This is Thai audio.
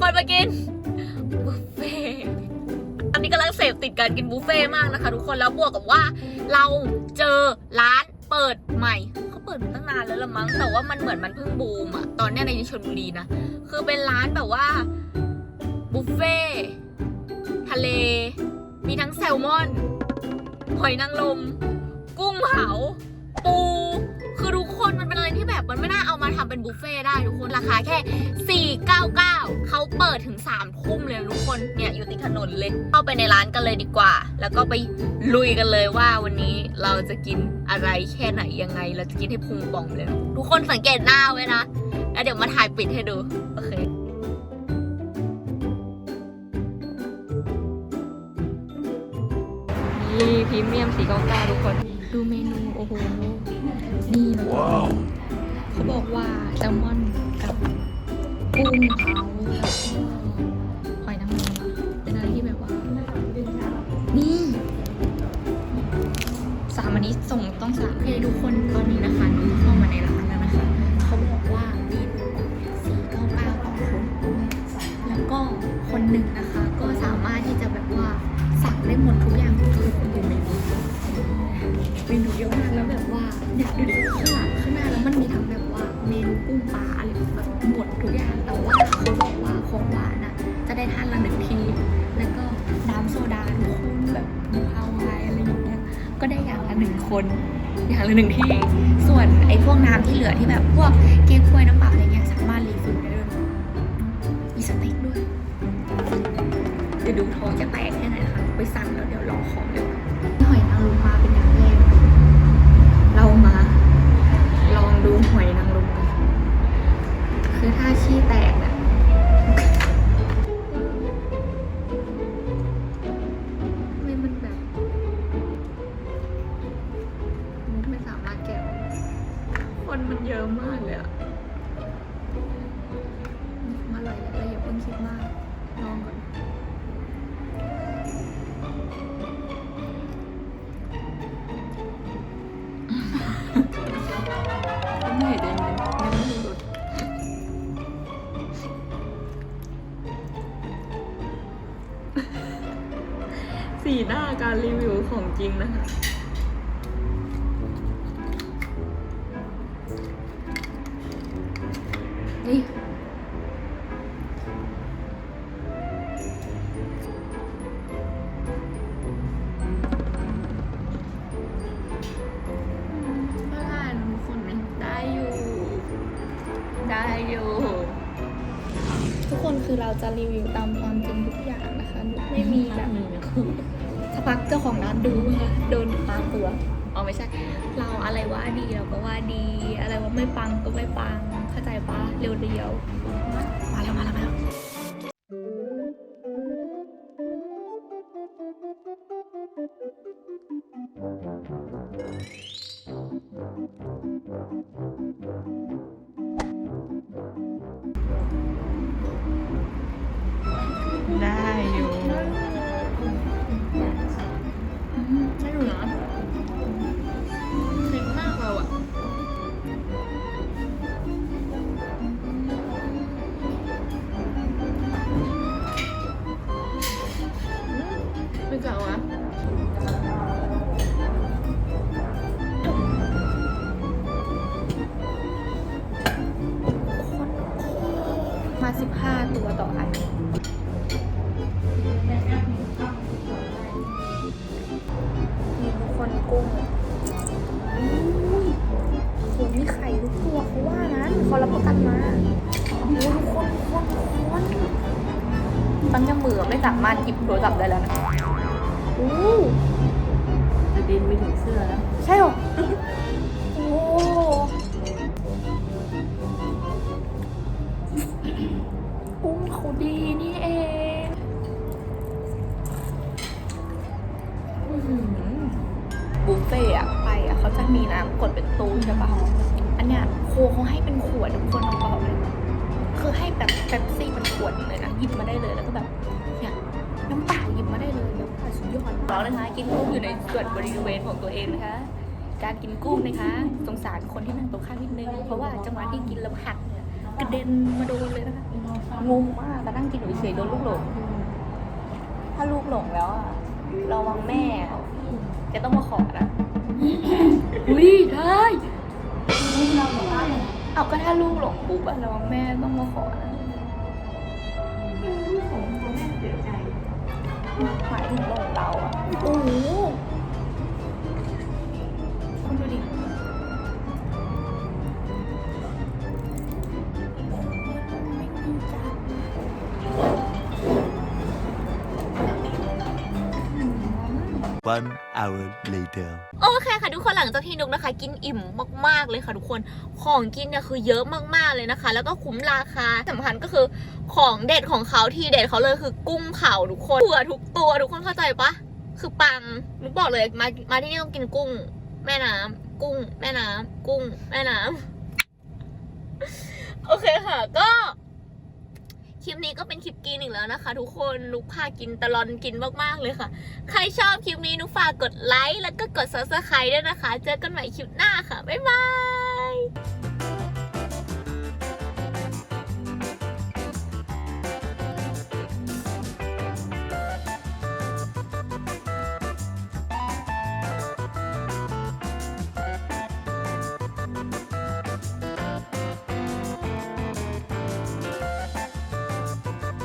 คนนุ๊กจะพาทุกคนมากินบุฟเฟ่ตอันนี้กำลังเสพติดการกินบุฟเฟ่มากนะคะ ทุกคนแล้วบวกกับว่าเราเจอร้านเปิดใหม่เขาเปิดมาตั้งนานแล้วละมั้งแต่ว่ามันเหมือนมันเพิ่งบูมอะตอนเนี้ยในชลบุรีนะคือเป็นร้านแบบว่าบุฟเฟ่ทะเล มีทั้งแซลมอนหอยนางรมกุ้งเผา ปู คือทุกคนมันเป็นอะไรที่แบบมันไม่น่าเอามาทำเป็นบุฟเฟ่ต์ได้ทุกคนราคาแค่ 499 เขาเปิดถึง3ทุ่มเลยทุกคนเนี่ยอยู่ติดถนนเลย เข้าไปในร้านกันเลยดีกว่า แล้วก็ไปลุยกันเลยว่าวันนี้เราจะกินอะไรแค่ไหนยังไง เราจะกินให้พุงป่องเลย ทุกคนสังเกตหน้าไว้นะแล้วเดี๋ยวมาถ่ายปิดให้ดูโอเคนี่พรีเมียมสีเก้าเก้าทุกคน ดูเมนู โอ้โห นี่เลยเขาบอกว่าแซลมอนกับกุ้งเขาแล้วก็หอยนางรมเป็นอะไรที่แบบว่า นี่สามอันนี้ส่งต้องสามให้ทุกคน เมนูเยอะมากแล้วแบบว่าเนี่ยดูดิข้างหลังข้างหน้าแล้วมันมีทั้งแบบว่าเมนูกุ้งปลาอะไรแบบหมดทุกอย่างแต่ว่าเขาบอกว่าของหวานอะจะได้ทานละหนึ่งทีแล้วก็น้ำโซดาทุกคนแบบฮาวายอะไรอย่างเงี้ยก็ได้อย่างละหนึ่งคนอย่างละหนึ่งที่ ส่วนไอ้พวกน้ำที่เหลือที่แบบพวกเก๊กฮวยน้ำเปล่าอะไรเงี้ยสามารถรีฟิลได้ด้วยมีสเต็กด้วยเดี๋ยวดูท้องจะแตกแค่ไหนนะคะไปสั่งแล้วเดี๋ยวรอของเดี๋ยวหอยนางรมมาเป็นอย่างแรกเรามา ลอง ดูหอยนางรมกันคือถ้าขี้แตกเนี่ยทำไมมันแบบมันไม่สามารถแกะคนมันเยอะมากเลยอะมาอร่อยแล้วอย่าเพิ่งคิดมากลองก่อน สีหน้าการรีวิวของจริงนะคะ นี่ก็ได้นะทุกคนนะได้อยู่ ได้อยู่ทุก คนคือเราจะรีวิวตามความจริงทุกอย่างนะคะ ไม่มีแบบสักพักเจ้าของร้านดูค่ะโดนตามตัวอ๋อไม่ใช่ เราอะไรว่าดีเราก็ว่าดี อะไรว่าไม่ปังก็ไม่ปัง เข้าใจปะเรียวๆมาแล้วมาแล้วมาแล้วได้ 15 ตัวต่ออันมีทุกคนกุ้งอุ้ยโหมีไข่ทุกตัวเขาว่านะเขารับประกันมาโอ้ยทุกคนทุกคนทุกคนตอนนี้มือไม่สามารถหยิบโทรศัพท์ได้แล้วนะอู้จะดินไปถึงเสื้อแล้ว ใช่หรอโอ้ บุฟเฟ่อะไปอะเขาจะมีน้ำกดเป็นตู้ใช่ปะอันเนี้ยโคเขาให้เป็นขวดทุกคนเอาเปล่าเลยคือให้แบบเป๊ปซี่เป็นขวดเลยนะหยิบมาได้เลยแล้วก็แบบเนี่ยน้ำเปล่าหยิบมาได้เลยแบบสุดยอดเรานะคะ กินกุ้งอยู่ในส่วนบริเวณของตัวเองนะคะ การกินกุ้งนะคะสงสารคนที่นั่งตรงข้ามนิดนึงเพราะว่าจังหวะที่กินแล้วหักเนี่ยกระเด็นมาโดนเลยนะคะงงมากแต่นั่งกินอยู่เฉยๆโดนลูกหลงถ้าลูกหลงแล้วอะ ระวังแม่ จะต้องมาขอนะอุ้ยได้เอาก็ถ้าลูกหลงปุ๊บอะระวังแม่ต้องมาขอนะหมายถึงหลงเราอะโอ้ One hour later. โอเคค่ะทุกคนหลังจากที่นุกนะคะ กินอิ่มมาก ๆ เลยค่ะทุกคนของกินเนี่ยคือเยอะมากๆเลยนะคะ แล้วก็คุ้มราคาสำคัญก็คือของเด็ดของเขาที่เด็ดเขาเลยคือกุ้งเผาทุกคนเผื่อทุกตัวทุกคนเข้าใจปะคือปังนุกบอกเลยมามาที่นี่ต้องกินกุ้ง แม่น้ำกุ้ง แม่น้ำกุ้ง แม่น้ำโอเคค่ะก็ คลิปนี้ก็เป็นคลิปกินอีกแล้วนะคะ ทุกคนนุกพากินตลอนกินมากๆเลยค่ะ ใครชอบคลิปนี้นุกฝากกดไลค์แล้วก็กดซับสไคร b e ด้วยนะคะ เจอกันใหม่คลิปหน้าค่ะ บ๊ายบาย